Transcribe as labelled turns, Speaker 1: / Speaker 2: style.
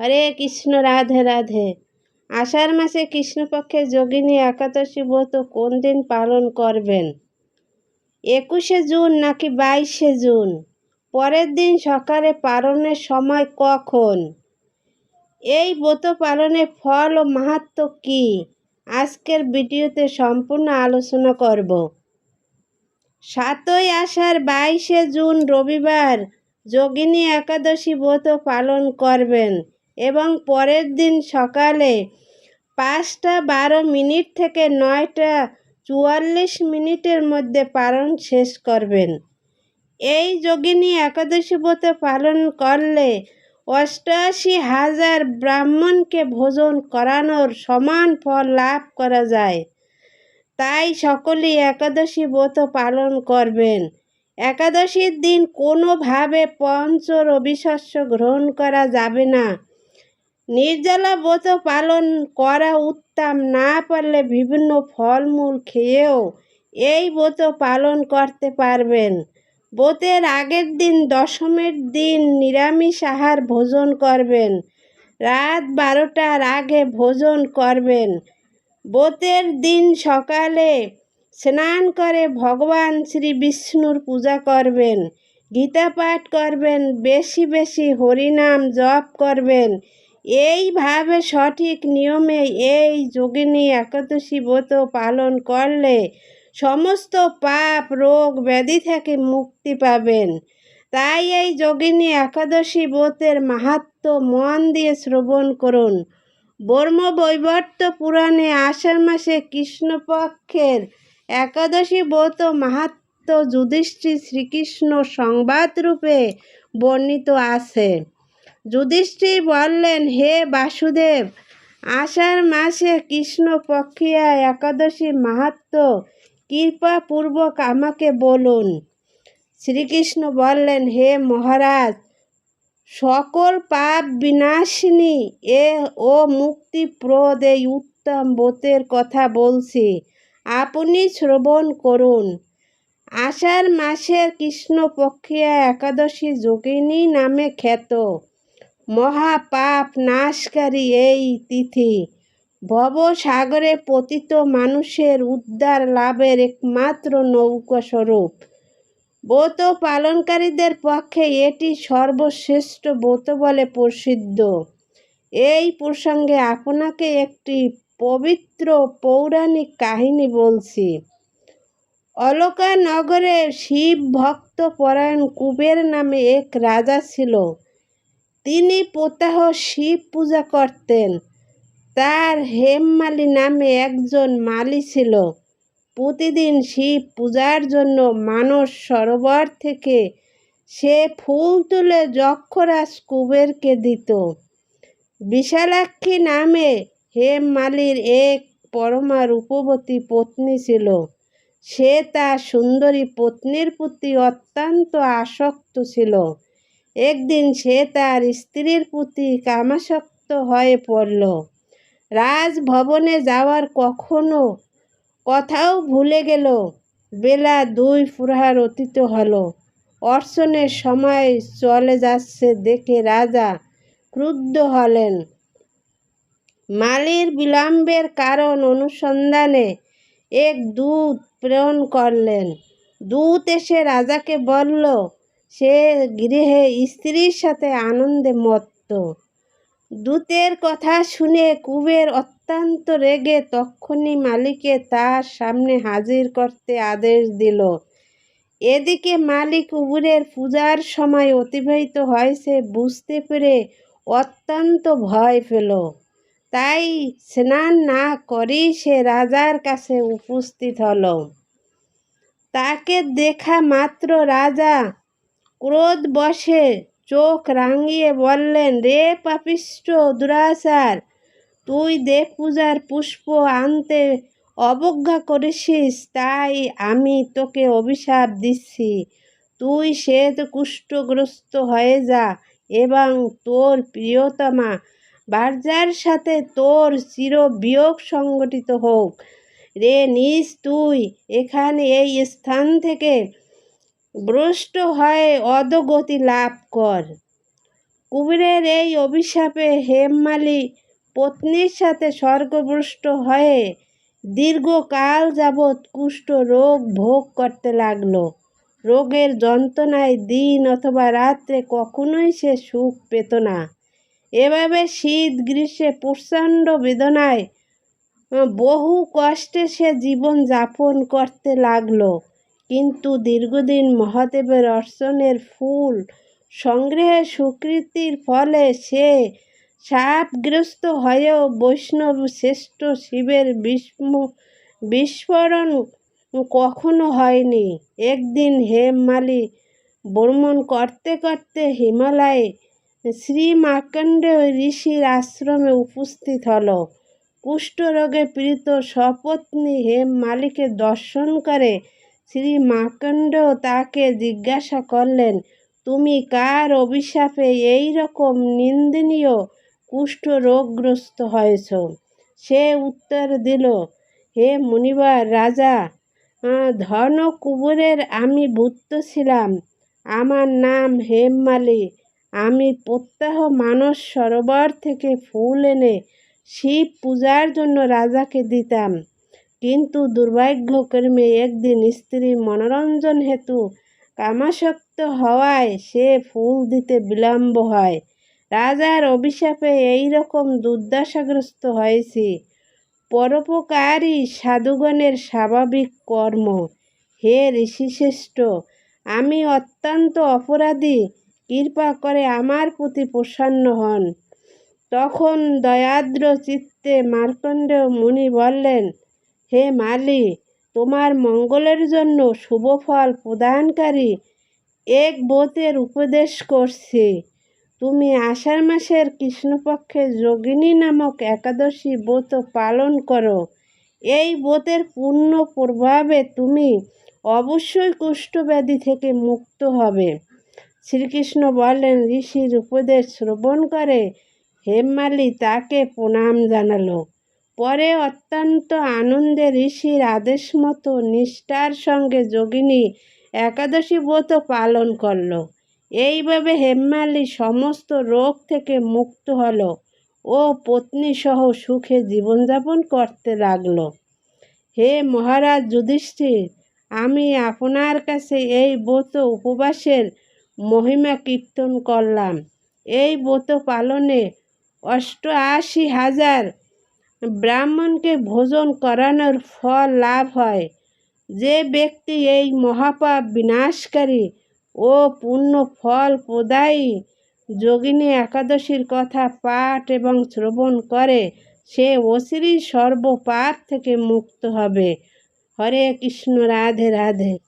Speaker 1: হরে কৃষ্ণ, রাধে রাধে। আষাঢ় মাসে কৃষ্ণপক্ষে যোগিনী একাদশী ব্রত কোন দিন পালন করবেন? একুশে জুন নাকি বাইশে জুন? পরের দিন সকালে পালনের সময় কখন? এই ব্রত পালনের ফল ও মাহাত্ম কী? আজকের ভিডিওতে সম্পূর্ণ আলোচনা করব। সাতই আষাঢ় বাইশে জুন রবিবার যোগিনী একাদশী ব্রত পালন করবেন। এবং পরের দিন সকালে পাঁচটা বারো মিনিট থেকে নয়টা চুয়াল্লিশ মিনিটের মধ্যে পালন শেষ করবেন। এই যোগিনী একাদশী ব্রত পালন করলে অষ্টআশি হাজার ব্রাহ্মণকে ভোজন করানোর সমান ফল লাভ করা যায়। তাই সকলেই একাদশী ব্রত পালন করবেন। একাদশীর দিন কোনোভাবে পঞ্চ রবিশস্য গ্রহণ করা যাবে না। নির্জলা ব্রত পালন করা উত্তম। না পারলে বিভিন্ন ফলমূল খেয়েও এই ব্রত পালন করতে পারবেন। ব্রতের আগের দিন, দশমের দিন নিরামিষ আহার ভোজন করবেন। রাত বারোটার আগে ভোজন করবেন। ব্রতের দিন সকালে স্নান করে ভগবান শ্রী বিষ্ণুর পূজা করবেন, গীতা পাঠ করবেন, বেশি বেশি হরিনাম জপ করবেন এইভাবে সঠিক নিয়মে এই যোগিনী একাদশী ব্রত পালন করলে সমস্ত পাপ, রোগ ব্যাধি থেকে মুক্তি পাবেন। তাই এই যোগিনী একাদশী ব্রতের মাহাত্ম মন দিয়ে শ্রবণ করুন। বর্ম বৈবর্ত পুরাণে আষাঢ় মাসে কৃষ্ণপক্ষের একাদশী ব্রত মাহাত্ম যুধিষ্ঠির শ্রীকৃষ্ণ সংবাদ রূপে বর্ণিত আছে। যুধিষ্ঠির বললেন, হে বাসুদেব, আষাঢ় মাসে কৃষ্ণ পক্ষিয়া একাদশী মাহাত্ম কৃপাপূর্বক আমাকে বলুন। শ্রীকৃষ্ণ বললেন, হে মহারাজ, সকল পাপ বিনাশিনী এ ও মুক্তিপ্রদ এই উত্তম বোতের কথা বলছি। আপনি শ্রবণ করুন। আষাঢ় মাসের কৃষ্ণপক্ষিয়া একাদশী যোগিনী নামে খ্যাত। মহাপাপ নাশকারী এই তিথি। ভবসাগরে পতিত মানুষের উদ্ধার লাভের একমাত্র নৌকা স্বরূপ। ব্রত পালনকারীদের পক্ষে এটি সর্বশ্রেষ্ঠ ব্রত বলে প্রসিদ্ধ। এই প্রসঙ্গে আপনাকে একটি পবিত্র পৌরাণিক কাহিনী বলছি। অলকা নগরে শিব ভক্ত পরায়ণ কুবের নামে এক রাজা ছিল। তিনি প্রত্যাহ শিব পূজা করতেন। তার হেমমালি নামে একজন মালি ছিল। প্রতিদিন শিব পূজার জন্য মানস সরোবর থেকে সে ফুল তুলে যক্ষরাজ কুবেরকে দিত। বিশালাক্ষী নামে হেম হেমমালির এক পরমা রূপবতী পত্নী ছিল। সে তার সুন্দরী পত্নীর প্রতি অত্যন্ত আসক্ত ছিল। একদিন সে তার স্ত্রীর প্রতি কামাসক্ত হয়ে পড়ল। রাজভবনে যাওয়ার কখনো কথাও ভুলে গেল। বেলা দুই প্রহার অতীত হলো। অর্চনের সময় চলে যাচ্ছে দেখে রাজা ক্রুদ্ধ হলেন। মালির বিলম্বের কারণ অনুসন্ধানে এক দূত প্রেরণ করলেন। দূত এসে রাজাকে বলল সে গৃহে স্ত্রীর সাথে আনন্দে মত্ত। দূতের কথা শুনে কুবের অত্যন্ত রেগে তক্ষণি মালিকে তার সামনে হাজির করতে আদেশ দিল। এদিকে মালিক কুবেরের পূজার সময় অতিবাহিত হয়েছে বুঝতে পেরে অত্যন্ত ভয় পেল। তাই স্নান না করেই সে রাজার কাছে উপস্থিত হল। তাকে দেখা মাত্র রাজা ক্রোধ বসে, চোখ রাঙিয়ে বললেন, রে পাপিষ্ট দুরাচার, তুই দেব পূজার পুষ্প আনতে অবজ্ঞা করেছিস, তাই আমি তোকে অভিশাপ দিচ্ছি। তুই শ্বেত কুষ্ঠগ্রস্ত হয়ে যা এবং তোর প্রিয়তমা বার্জার সাথে তোর চির বিয়োগ সংগঠিত হোক। রে নিস তুই এখানে এই স্থান থেকে ভ্রষ্ট হয়ে অধগতি লাভ কর। কুবেরের এই অভিশাপে হেমমালি পত্নীর সাথে স্বর্গভ্রষ্ট হয়ে দীর্ঘকাল যাবৎ কুষ্ঠ রোগ ভোগ করতে লাগল। রোগের যন্ত্রণায় দিন অথবা রাত্রে কখনোই সে সুখ পেত না। এভাবে শীত, গ্রীষ্মে প্রচণ্ড বেদনায় বহু কষ্টে সে জীবন যাপন করতে লাগল। কিন্তু দীর্ঘদিন মহাদেবের অর্চনের ফুল সংগ্রহের স্বীকৃতির ফলে সে সাপগ্রস্ত হয়েও বৈষ্ণব শ্রেষ্ঠ শিবের বিস্ম বিস্ফোরণ কখনো হয়নি। একদিন হেমমালি ভ্রমণ করতে করতে হিমালয়ে শ্রী মার্কণ্ডেয় ঋষির আশ্রমে উপস্থিত হল। কুষ্ঠরোগে পীড়িত সপত্নী হেম মালিকে দর্শন করে শ্রী মার্কণ্ডেয় তাকে জিজ্ঞাসা করলেন, তুমি কার অভিশাপে এই রকম নিন্দনীয় কুষ্ঠ রোগগ্রস্ত হয়েছ? সে উত্তর দিল, হে মুনিবার রাজা ধন কুবুরের আমি ভূত ছিলাম। আমার নাম হেমমালি। আমি প্রত্যাহ মানস সরোবর থেকে ফুল এনে শিব পূজার জন্য রাজাকে দিতাম। কিন্তু দুর্ভাগ্যক্রমে একদিন স্ত্রী মনোরঞ্জন হেতু কামাসক্ত হওয়ায় সে ফুল দিতে বিলম্ব হয়। রাজার অভিশাপে এই রকম দুর্দশাগ্রস্ত হয়েছি। পরোপকারী সাধুগণের স্বাভাবিক কর্ম। হে ঋষিশ্রেষ্ঠ, আমি অত্যন্ত অপরাধী, কৃপা করে আমার প্রতি প্রসন্ন হন। তখন দয়াদ্র চিত্তে মার্কণ্ডেয় মুনি বললেন হে মালি, তোমার মঙ্গলের জন্য শুভ ফল প্রদানকারী এক বোতের উপদেশ করছি। তুমি আষাঢ় মাসের কৃষ্ণপক্ষে যোগিনী নামক একাদশী ব্রত পালন করো। এই ব্রতের পূর্ণ প্রভাবে তুমি অবশ্যই কুষ্ঠব্যাধি থেকে মুক্ত হবে। শ্রীকৃষ্ণ বললেন ঋষির উপদেশ শ্রবণ করে হেমমালি তাকে প্রণাম জানালো। পরে অত্যন্ত আনন্দে ঋষির আদেশ মতো নিষ্ঠার সঙ্গে যোগিনী একাদশী ব্রত পালন করল। এইভাবে হেমমালি সমস্ত রোগ থেকে মুক্ত হলো ও পত্নী সহ সুখে জীবনযাপন করতে লাগল। হে মহারাজ যুধিষ্ঠির, আমি আপনার কাছে এই ব্রত উপবাসের মহিমা কীর্তন করলাম। এই ব্রত পালনে অষ্টআশি হাজার ব্রাহ্মণকে ভোজন করানোর ফল লাভ হয়। যে ব্যক্তি এই মহাপাপ বিনাশকারী ও পূর্ণ ফল প্রদায়ী, যোগিনী একাদশীর কথা পাঠ এবং শ্রবণ করে, সে অশ্রী সর্বপাপ থেকে মুক্ত হবে। হরে কৃষ্ণ, রাধে রাধে।